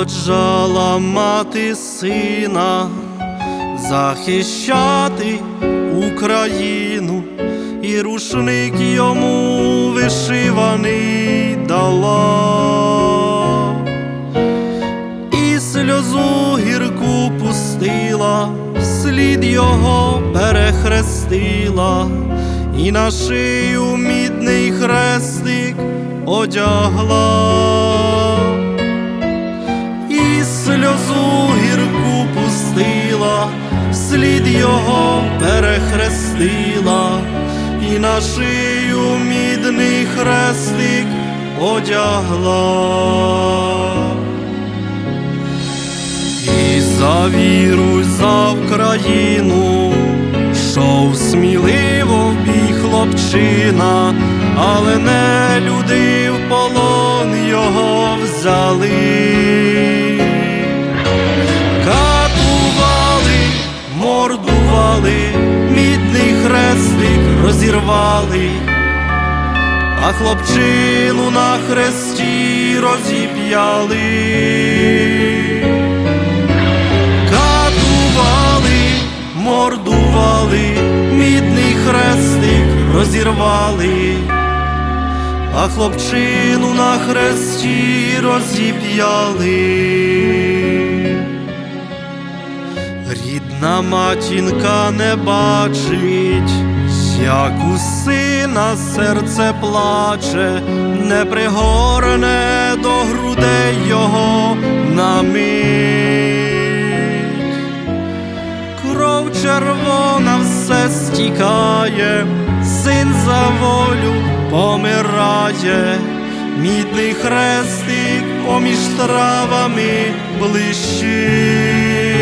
проводжала мати сина захищати Україну, і рушник йому вишиваний дала, і сльозу гірку пустила, слід його перехрестила, і на шию мідний хрестик одягла пустила, слід його перехрестила, і на шию мідний хрестик одягла. І за віру, за Україну, йшов сміливо в бій хлопчина, але не люди в полон його взяли. Мордували, мідний хрестик розірвали, а хлопчину на хресті розіп'яли. Катували, мордували, мідний хрестик розірвали, а хлопчину на хресті розіп'яли. Рідна матінка не бачить, як у сина серце плаче, не пригорне до грудей його на мить. Кров червона все стікає, син за волю помирає, мідний хрестик поміж травами блищить.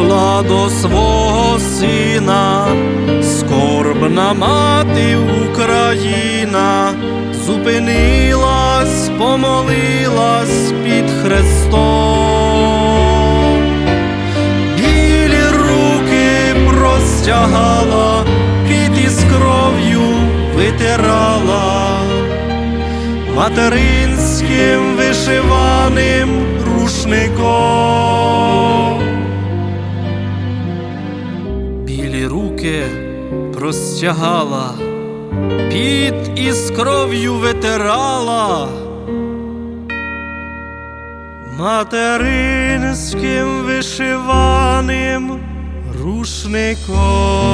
Прийшла до свого сина, скорбна мати Україна, зупинилась, помолилась під Христом, білі руки простягала, під із кров'ю витирала материнським вишиваним рушником. Простягала, під із кров'ю витирала. Материнським вишиваним рушником.